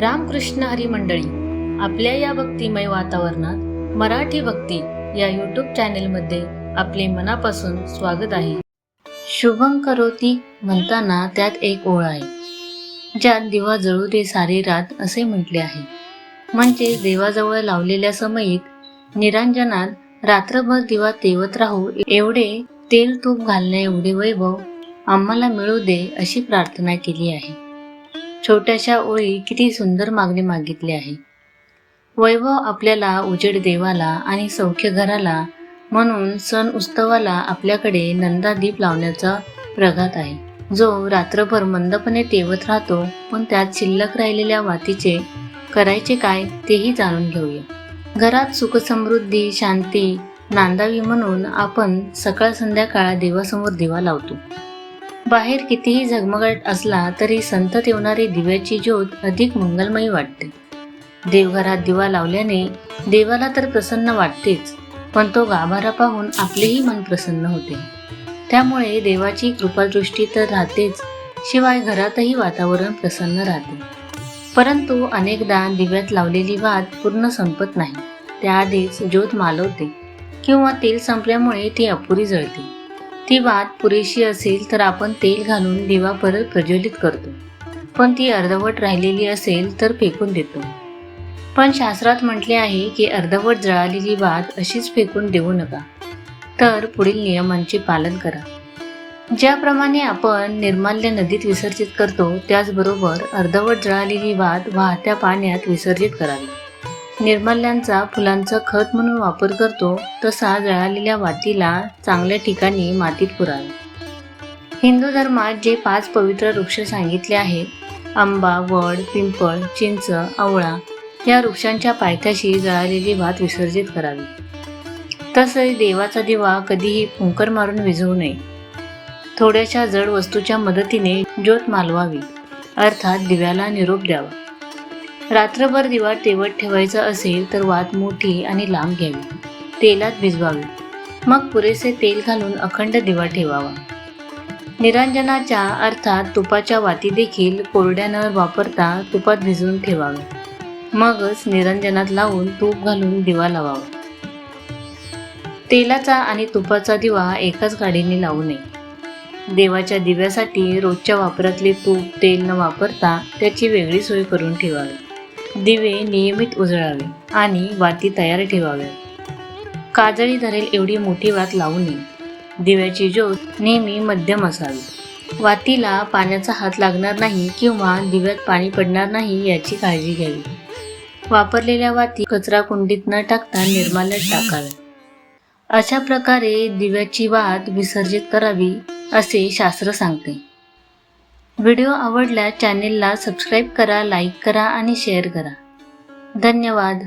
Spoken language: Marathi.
रामकृष्ण हरी मंडळी आपल्या या भक्तिमय वातावरणात मराठी भक्ती या यूट्यूब चॅनेलमध्ये आपले मनापासून स्वागत आहे. शुभं करोती म्हणताना त्यात एक ओळ आहे ज्यात दिवा जळू दे सारी रात असे म्हटले आहे. म्हणजे देवाजवळ लावलेल्या समयीत निरांजनात रात्रभर दिवा तेवत राहू एवढे तेल तूप घालणे एवढे वैभव आम्हाला मिळू दे अशी प्रार्थना केली आहे. छोट्याशा ओळी किती सुंदर मागणी मागितली आहे. वैभव आपल्याला उजेड देवाला आणि सौख्य घराला म्हणून सण उत्सवाला आपल्याकडे नंदादीप लावण्याचा प्रघात आहे. जो रात्रभर मंदपणे तेवत राहतो पण त्यात शिल्लक राहिलेल्या वातीचे करायचे काय तेही जाणून घेऊया. घरात सुखसमृद्धी शांती नांदावी म्हणून आपण सकाळ संध्याकाळ देवासमोर दिवा लावतो. बाहेर कितीही झगमगाट असला तरी संतत येणारी दिव्याची ज्योत अधिक मंगलमयी वाटते. देवघरात दिवा लावल्याने देवाला तर प्रसन्न वाटतेच पण तो गाभारा पाहून आपलेही मन प्रसन्न होते. त्यामुळे देवाची कृपादृष्टी तर राहतेच शिवाय घरातही वातावरण प्रसन्न राहते. परंतु अनेकदा दिव्यात लावलेली वात पूर्ण संपत नाही त्याआधीच ज्योत मालवते किंवा तेल संपल्यामुळे ती अपुरी जळते. ती वात पुरेशी असेल तर आपण तेल घालून दिवा परत प्रज्वलित करतो. पण ती अर्धवट राहिलेली असेल तर फेकून देतो. पण शास्त्रात म्हटले आहे की अर्धवट जळालेली वात अशीच फेकून देऊ नका. तर पुढील नियमांचे पालन करा. ज्याप्रमाणे आपण निर्माल्य नदीत विसर्जित करतो त्याचबरोबर अर्धवट जळालेली वात वाहत्या पाण्यात विसर्जित करावी. निर्माल्यांचा फुलांचा खत म्हणून वापर करतो तसा जळालेल्या वातीला चांगल्या ठिकाणी मातीत पुरावे. हिंदू धर्मात जे पाच पवित्र वृक्ष सांगितले आहेत आंबा वड पिंपळ चिंच आवळा या वृक्षांच्या पायथ्याशी जळालेली भात विसर्जित करावी. तसेच देवाचा दिवा कधीही फुंकर मारून विझवू नये. थोड्याशा जड वस्तूच्या मदतीने ज्योत मालवावी अर्थात दिव्याला निरोप द्यावा. रात्रभर दिवा तेवत ठेवायचा असेल तर वात मोठी आणि लांब घ्यावी. तेलात भिजवावी. मग पुरेसे तेल घालून अखंड दिवा ठेवावा. निरांजनाच्या अर्थात तुपाच्या वाती देखील कोरड्या न वापरता तुपात भिजवून ठेवाव्या मगच निरंजनात लावून तूप घालून दिवा लावावा. तेलाचा आणि तुपाचा दिवा एकाच गाडीने लावू नये. देवाच्या दिव्यासाठी रोजच्या वापरातले तूप तेल न वापरता त्याची वेगळी सोय करून ठेवावी. दिवे नियमित उजळावे आणि वाती तयार ठेवाव्या काजळी धरेल एवढी मोठी वात लावू नये. दिव्याची ज्योत नेहमी मध्यम असावी. वातीला पाण्याचा हात लागणार नाही किंवा दिव्यात पाणी पडणार नाही याची काळजी घ्यावी. वापरलेल्या वाती कचरा कुंडीत न टाकता निर्माल्यात टाकाव्या. अशा प्रकारे दिव्याची वात विसर्जित करावी असे शास्त्र सांगते. व्हिडिओ आवडल्यास चॅनेलला सबस्क्राईब करा लाईक करा आणि शेअर करा. धन्यवाद.